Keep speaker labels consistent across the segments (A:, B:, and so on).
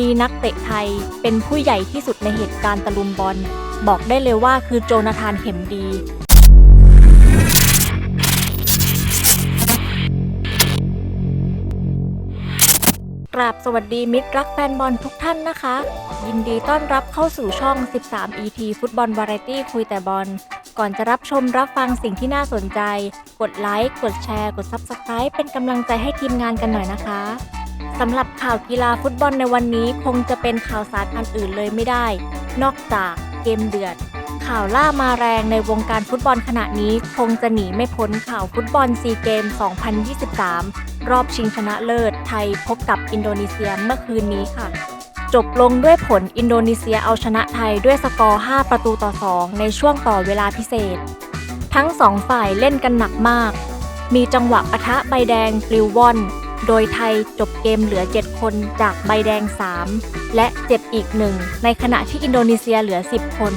A: มีนักเตะไทยเป็นผู้ใหญ่ที่สุดในเหตุการณ์ตะลุมบอล บอกได้เลยว่าคือโจนาธานเข็มดี กราบสวัสดีมิตรรักแฟนบอลทุกท่านนะคะ ยินดีต้อนรับเข้าสู่ช่อง 13 ET ฟุตบอลวาไรตี้คุยแต่บอล ก่อนจะรับชมรับฟังสิ่งที่น่าสนใจ กดไลค์ กดแชร์ กด Subscribe เป็นกำลังใจให้ทีมงานกันหน่อยนะคะ สำหรับข่าวกีฬาฟุตบอลในวันนี้คงจะเป็นข่าวสารอันอื่นเลยไม่ได้ นอกจากเกมเดือด ข่าวล่ามาแรงในวงการฟุตบอลขณะนี้คงจะหนีไม่พ้นข่าวฟุตบอลซีเกม 2023 รอบชิงชนะเลิศ ไทยพบกับอินโดนีเซียเมื่อคืนนี้ค่ะ จบลงด้วยผลอินโดนีเซียเอาชนะไทยด้วยสกอร์ 5 ประตูต่อ 2 ในช่วงต่อเวลาพิเศษ ทั้งสองฝ่ายเล่นกันหนักมาก มีจังหวะปะทะใบแดงปลิวว่อน โดยไทยจบเกมเหลือ 7 คนจากใบแดง 3 และเจ็บอีกหนึ่งในขณะที่อินโดนีเซียเหลือ 10 คน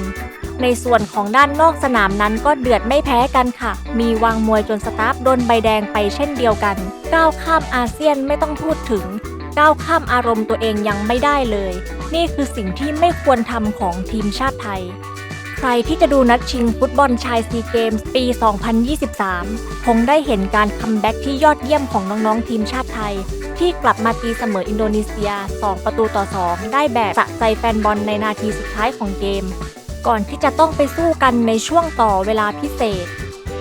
A: ในส่วนของด้านนอกสนามนั้นก็เดือดไม่แพ้กันค่ะ มีวางมวยจนสตาฟโดนใบแดงไปเช่นเดียวกันก้าวข้ามอาเซียนไม่ต้องพูดถึงก้าวข้ามอารมณ์ตัวเองยังไม่ได้เลย นี่คือสิ่งที่ไม่ควรทำของทีมชาติไทย รที่จะดูนัดชิงฟุตบอลชายซีเกมส์ปี 2023 คงได้เห็นการคัมแบ็กที่ยอดเยี่ยมของน้องๆทีมชาติไทย ที่กลับมาตีเสมออินโดนีเซีย 2 ประตูต่อ 2 ได้แบบสะใจแฟนบอลในนาทีสุดท้ายของเกม ก่อนที่จะต้องไปสู้กันในช่วงต่อเวลาพิเศษ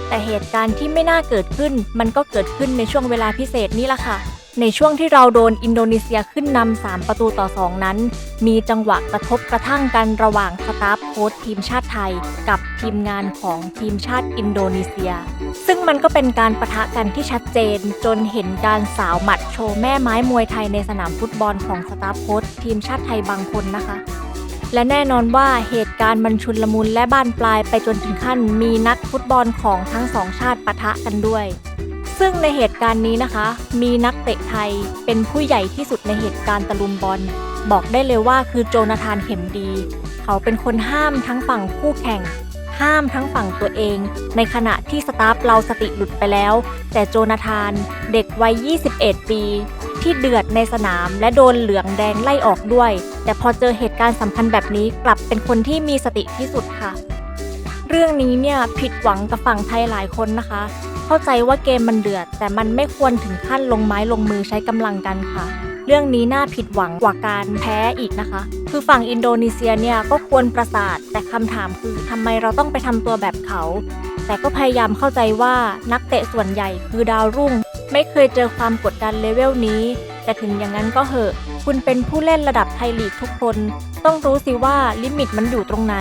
A: แต่เหตุการณ์ที่ไม่น่าเกิดขึ้น มันก็เกิดขึ้นในช่วงเวลาพิเศษนี่แหละค่ะในช่วงที่เราโดนอินโดนีเซียขึ้นนำ3ประตูต่อ 2 นั้น มีจังหวะกระทบกระทั่งกันระหว่างสตาฟ โค้ชทีมชาติไทย กับทีมงานของทีมชาติอินโดนีเซีย ซึ่งมันก็เป็นการประทะกันที่ชัดเจน จนเห็นการสาวหมัดโชว์แม่ไม้มวยไทยในสนามฟุตบอลของสตาฟโค้ชทีมชาติไทยบางคนนะคะและแน่นอนว่าเหตุการณ์มันชุนลมุนและบานปลายไปจนถึงขั้นมีนักฟุตบอลของทั้งสองชาติปะทะกันด้วย ซึ่งในเหตุการณ์นี้นะคะ มีนักเตะไทยเป็นผู้ใหญ่ที่สุดในเหตุการณ์ตะลุมบอล บอกได้เลยว่าคือโจนาธานเข็มดี เขาเป็นคนห้ามทั้งฝั่งคู่แข่ง ห้ามทั้งฝั่งตัวเอง ในขณะที่สตาฟเราสติหลุดไปแล้ว แต่โจนาธานเด็กวัย 21 ปี ที่เดือดในสนามและโดนเหลืองแดงไล่ออกด้วย แต่พอเจอเหตุการณ์สำคัญแบบนี้กลับเป็นคนที่มีสติที่สุดค่ะ เรื่องนี้เนี่ยผิดหวังกับฝั่งไทยหลายคนนะคะ เข้าใจว่าเกมมันเดือด แต่มันไม่ควรถึงขั้นลงไม้ลงมือใช้กำลังกันค่ะ เรื่องนี้น่าผิดหวังกว่าการแพ้อีกนะคะ คือฝั่งอินโดนีเซียเนี่ยก็ควรประสาท แต่คำถามคือทำไมเราต้องไปทำตัวแบบเขา แต่ก็พยายามเข้าใจว่านักเตะส่วนใหญ่คือดาวรุ่ง ไม่เคยเจอความกดดันเลเวลนี้ แต่ถึงอย่างนั้นก็เหอะ คุณเป็นผู้เล่นระดับไทยลีกทุกคน ต้องรู้สิว่าลิมิตมันอยู่ตรงไหน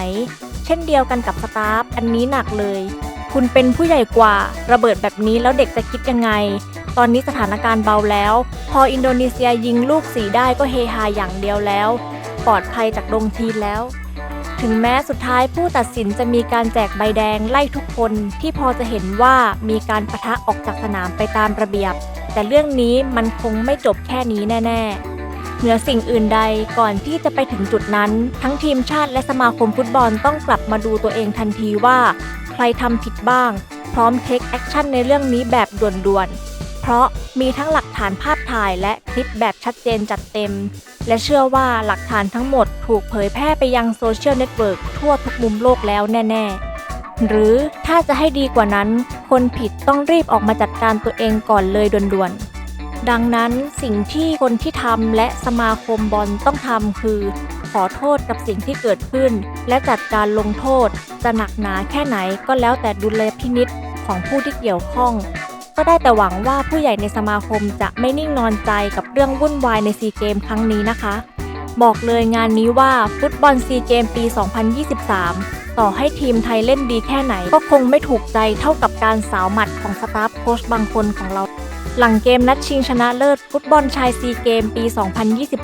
A: เช่นเดียวกันกับสตาฟอันนี้หนักเลย คุณเป็นผู้ใหญ่กว่าระเบิดแบบนี้แล้วเด็กจะคิดยังไง ตอนนี้สถานการณ์เบาแล้ว พออินโดนีเซียยิงลูกสีได้ก็เฮฮาอย่างเดียวแล้ว ปลอดภัยจากดงทีแล้ว ถึงแม้สุดท้ายผู้ตัดสินจะมีการแจกใบแดงไล่ทุกคนที่พอจะเห็นว่ามีการประทะออกจากสนามไปตามระเบียบ แต่เรื่องนี้มันคงไม่จบแค่นี้แน่ ๆเหนือสิ่งอื่นใดก่อนที่จะไปถึงจุดนั้น ทั้งทีมชาติและสมาคมฟุตบอลต้องกลับมาดูตัวเองทันทีว่า ใครทำผิดบ้าง พร้อมเทคแอคชั่นในเรื่องนี้แบบด่วนๆ เพราะมีทั้งหลักฐานภาพถ่ายและคลิปแบบชัดเจนจัดเต็ม และเชื่อว่าหลักฐานทั้งหมดถูกเผยแพร่ไปยังโซเชียลเน็ตเวิร์กทั่วทุกมุมโลกแล้วแน่ ๆ หรือถ้าจะให้ดีกว่านั้น คนผิดต้องรีบออกมาจัดการตัวเองก่อนเลยด่วนๆดังนั้นสิ่งที่คนที่ทำและสมาคมบอลต้องทำคือ ขอโทษกับสิ่งที่เกิดขึ้น และจัดการลงโทษ จะหนักหนาแค่ไหนก็แล้วแต่ดุลยพินิษของผู้ที่เกี่ยวข้อง ก็ได้แต่หวังว่าผู้ใหญ่ในสมาคมจะไม่นิ่งนอนใจกับเรื่องวุ่นวายในซีเกมครั้งนี้นะคะ บอกเลยงานนี้ว่าฟุตบอลซีเกมปี 2023 ต่อให้ทีมไทยเล่นดีแค่ไหน ก็คงไม่ถูกใจเท่ากับการสาวหมัดของสตาฟโค้ชบางคนของเรา หลังเกมนัดชิงชนะเลิศฟุตบอลชายซีเกมปี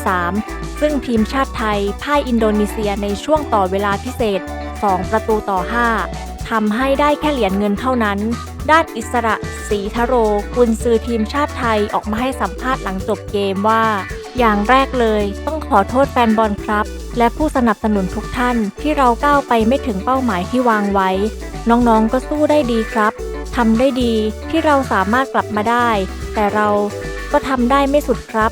A: 2023 ซึ่งทีมชาติไทยพ่ายอินโดนีเซียในช่วงต่อเวลาพิเศษ 2 ประตูต่อ 5 ทำให้ได้แค่เหรียญเงินเท่านั้น ด้านอิสระศรีทโรกุนซือทีมชาติไทยออกมาให้สัมภาษณ์หลังจบเกมว่า อย่างแรกเลยต้องขอโทษแฟนบอลครับ และผู้สนับสนุนทุกท่านที่เราก้าวไปไม่ถึงเป้าหมายที่วางไว้ น้องๆก็สู้ได้ดีครับทำได้ดีที่เราสามารถกลับมาได้ แต่เราก็ทำได้ไม่สุดครับ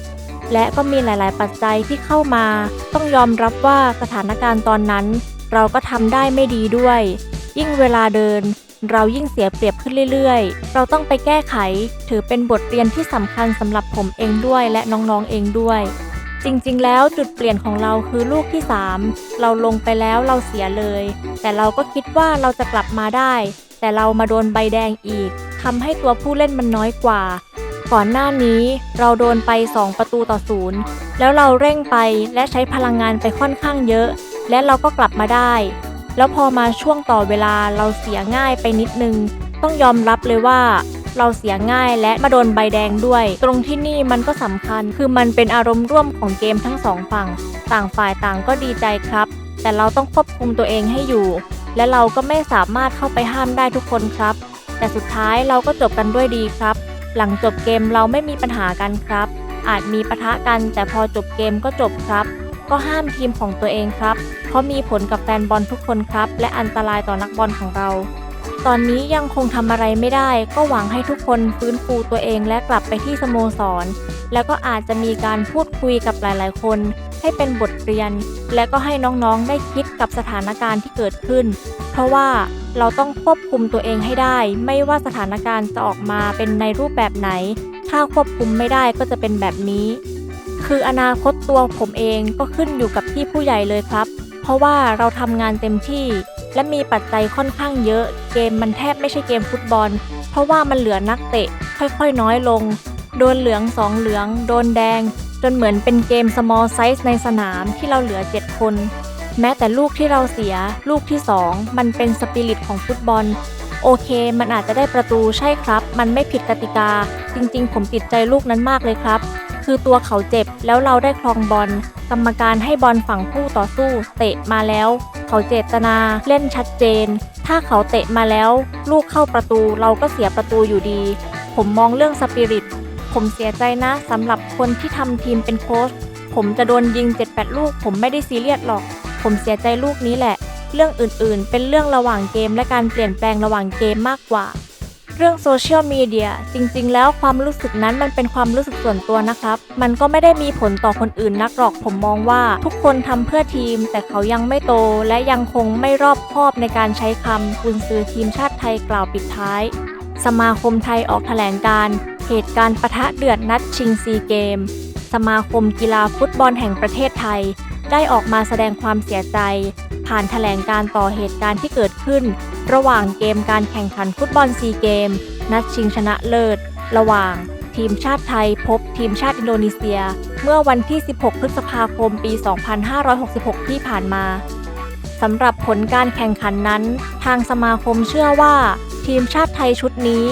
A: และก็มีหลาย ๆ ปัจจัยที่เข้ามา ต้องยอมรับว่าสถานการณ์ตอนนั้น เราก็ทำได้ไม่ดีด้วย ยิ่งเวลาเดิน เรายิ่งเสียเปรียบขึ้นเรื่อยๆ เราต้องไปแก้ไข ถือเป็นบทเรียนที่สำคัญสำหรับผมเองด้วยและน้องๆเองด้วย จริงๆ แล้วจุดเปลี่ยนของเราคือลูกที่ 3 เราลงไปแล้วเราเสียเลย แต่เราก็คิดว่าเราจะกลับมาได้ แต่เรามาโดนใบแดงอีกทำให้ตัวผู้เล่นมันน้อยกว่าก่อนหน้านี้เราโดนไป 2 ประตูต่อศูนย์แล้วเราเร่งไปและใช้พลังงานไปค่อนข้างเยอะ และเราก็กลับมาได้ แล้วพอมาช่วงต่อเวลาเราเสียง่ายไปนิดนึง ต้องยอมรับเลยว่าเราเสียง่ายและมาโดนใบแดงด้วย ตรงที่นี่มันก็สำคัญ คือมันเป็นอารมณ์ร่วมของเกมทั้งสองฝั่ง ต่างฝ่ายต่างก็ดีใจครับ แต่เราต้องควบคุมตัวเองให้อยู่ และเราก็ไม่สามารถเข้าไปห้ามได้ทุกคนครับ แต่สุดท้ายเราก็จบกันด้วยดีครับ หลังจบเกมเราไม่มีปัญหากันครับ อาจมีปะทะกันแต่พอจบเกมก็จบครับ ก็ห้ามทีมของตัวเองครับ เพราะมีผลกับแฟนบอลทุกคนครับ และอันตรายต่อนักบอลของเรา ตอนนี้ยังคงทำอะไรไม่ได้ ก็หวังให้ทุกคนฟื้นฟูตัวเองและกลับไปที่สโมสร แล้วก็อาจจะมีการพูดคุยกับหลาย ๆ คน ให้เป็นบทเรียน และก็ให้น้องๆได้คิดกับสถานการณ์ที่เกิดขึ้น เพราะว่าเราต้องควบคุมตัวเองให้ได้ ไม่ว่าสถานการณ์จะออกมาเป็นในรูปแบบไหน ถ้าควบคุมไม่ได้ก็จะเป็นแบบนี้ คืออนาคตตัวผมเองก็ขึ้นอยู่กับที่ผู้ใหญ่เลยครับ เพราะว่าเราทำงานเต็มที่ และมีปัจจัยค่อนข้างเยอะ เกมมันแทบไม่ใช่เกมฟุตบอล เพราะว่ามันเหลือนักเตะ ค่อยๆ น้อยลง โดนเหลืองสองเหลือง โดนแดง จนเหมือนเป็นเกม small size ในสนามที่เราเหลือ 7 คน แม้แต่ลูกที่เราเสีย ลูกที่ 2 มันเป็นสปิริตของฟุตบอลโอเค มันอาจจะได้ประตูใช่ครับ มันไม่ผิดกติกา จริงๆ ผมติดใจลูกนั้นมากเลยครับ คือตัวเขาเจ็บแล้วเราได้ครองบอล กรรมการให้บอลฝั่งผู้ต่อสู้ เตะมาแล้ว เขาเจตนาเล่นชัดเจน ถ้าเขาเตะมาแล้ว ลูกเข้าประตูเราก็เสียประตูอยู่ดี ผมมองเรื่องสปิริต ผมเสียใจนะสำหรับคนที่ทำทีมเป็นโค้ชผมจะโดนยิง 7-8 ลูก ผมไม่ได้ซีเรียสหรอก ผมเสียใจลูกนี้แหละ เรื่องอื่นๆ เป็นเรื่องระหว่างเกมและการเปลี่ยนแปลงระหว่างเกมมากกว่า เรื่องโซเชียลมีเดียจริงๆ แล้วความรู้สึกนั้นมันเป็นความรู้สึกส่วนตัวนะครับ มันก็ไม่ได้มีผลต่อคนอื่นนักหรอกผมมองว่า ทุกคนทำเพื่อทีม แต่เขายังไม่โต และยังคงไม่รอบคอบในการใช้คำกุนซือทีมชาติไทยกล่าวปิดท้าย สมาคมไทยออกแถลงการณ์เหตุการณ์ปะทะเดือดนัดชิงซีเกม สมาคมกีฬาฟุตบอลแห่งประเทศไทย ได้ออกมาแสดงความเสียใจ ผ่านแถลงการต่อเหตุการณ์ที่เกิดขึ้น ระหว่างเกมการแข่งขันฟุตบอลซีเกม นัดชิงชนะเลิศ ระหว่าง ทีมชาติไทยพบทีมชาติอินโดนีเซีย เมื่อวันที่ 16 พฤษภาคมปี 2566 ที่ผ่านมาสำหรับผลการแข่งขันนั้น ทางสมาคมเชื่อว่า ทีมชาติไทยชุดนี้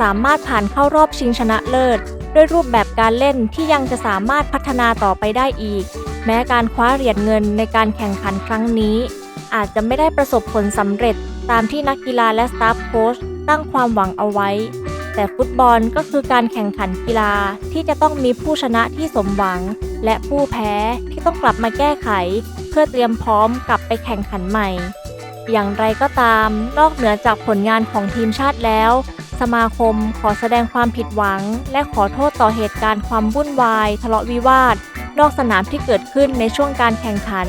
A: สามารถผ่านเข้ารอบชิงชนะเลิศ ด้วยรูปแบบการเล่นที่ยังจะสามารถพัฒนาต่อไปได้อีก แม้การคว้าเหรียญเงินในการแข่งขันครั้งนี้ อาจจะไม่ได้ประสบผลสำเร็จตามที่นักกีฬาและสตาฟโค้ชตั้งความหวังเอาไว้ แต่ฟุตบอลก็คือการแข่งขันกีฬาที่จะต้องมีผู้ชนะที่สมหวัง และผู้แพ้ที่ต้องกลับมาแก้ไข เพื่อเตรียมพร้อมกลับไปแข่งขันใหม่ อย่างไรก็ตาม นอกเหนือจากผลงานของทีมชาติแล้ว สมาคมขอแสดงความผิดหวัง และขอโทษต่อเหตุการณ์ความวุ่นวาย ทะเลาะวิวาท นอกสนามที่เกิดขึ้นในช่วงการแข่งขัน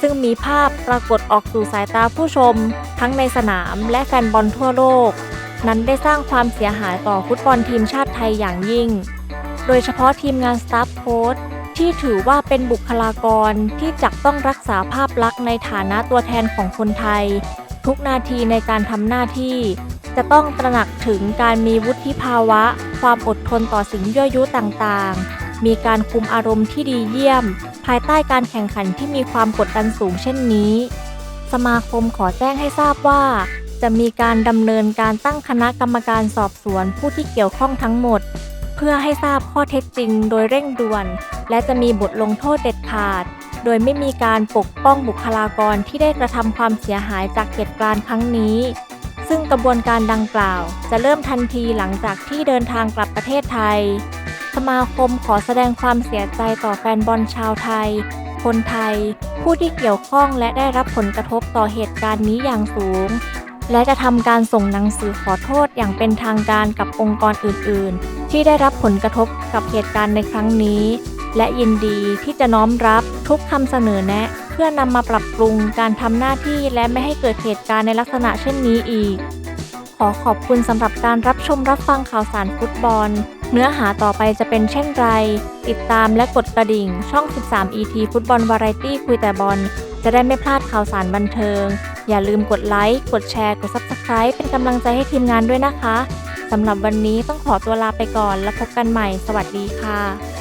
A: ซึ่งมีภาพปรากฏออกสู่สายตาผู้ชม ทั้งในสนามและแฟนบอลทั่วโลก นั้นได้สร้างความเสียหายต่อฟุตบอลทีมชาติไทยอย่างยิ่ง โดยเฉพาะทีมงานสตาฟโค้ชที่ถือว่าเป็นบุคลากรที่จักต้องรักษาภาพลักษณ์ในฐานะตัวแทนของคนไทย ทุกนาทีในการทำหน้าที่ จะต้องตระหนักถึงการมีวุฒิภาวะ ความอดทนต่อสิ่งยั่วยุต่างๆ มีการคุมอารมณ์ที่ดีเยี่ยม ภายใต้การแข่งขันที่มีความกดดันสูงเช่นนี้ สมาคมขอแจ้งให้ทราบว่า จะมีการดำเนินการตั้งคณะกรรมการสอบสวนผู้ที่เกี่ยวข้องทั้งหมด เพื่อให้ทราบข้อเท็จจริงโดยเร่งด่วน และจะมีบทลงโทษเด็ดขาด โดยไม่มีการปกป้องบุคลากรที่ได้กระทำความเสียหายจากเหตุการณ์ครั้งนี้ซึ่งกระบวนการดังกล่าว จะเริ่มทันทีหลังจากที่เดินทางกลับประเทศไทย สมาคมขอแสดงความเสียใจต่อแฟนบอลชาวไทย คนไทย ผู้ที่เกี่ยวข้องและได้รับผลกระทบต่อเหตุการณ์นี้อย่างสูง และจะทำการส่งหนังสือขอโทษอย่างเป็นทางการกับองค์กรอื่น ๆ ที่ได้รับผลกระทบกับเหตุการณ์ในครั้งนี้ และยินดีที่จะน้อมรับทุกคำเสนอแนะ เพื่อนำมาปรับปรุงการทำหน้าที่และไม่ให้เกิดเหตุการณ์ในลักษณะเช่นนี้อีก ขอขอบคุณสำหรับการรับชมรับฟังข่าวสารฟุตบอล เนื้อหาต่อไปจะเป็นเช่นไร ติดตามและกดกระดิ่ง ช่อง 13 ET ฟุตบอลวาไรตี้คุยแต่บอล จะได้ไม่พลาดข่าวสารบันเทิง อย่าลืมกดไลค์ กดแชร์ กด Subscribe เป็นกำลังใจให้ทีมงานด้วยนะคะ สำหรับวันนี้ต้องขอตัวลาไปก่อน แล้วพบกันใหม่ สวัสดีค่ะ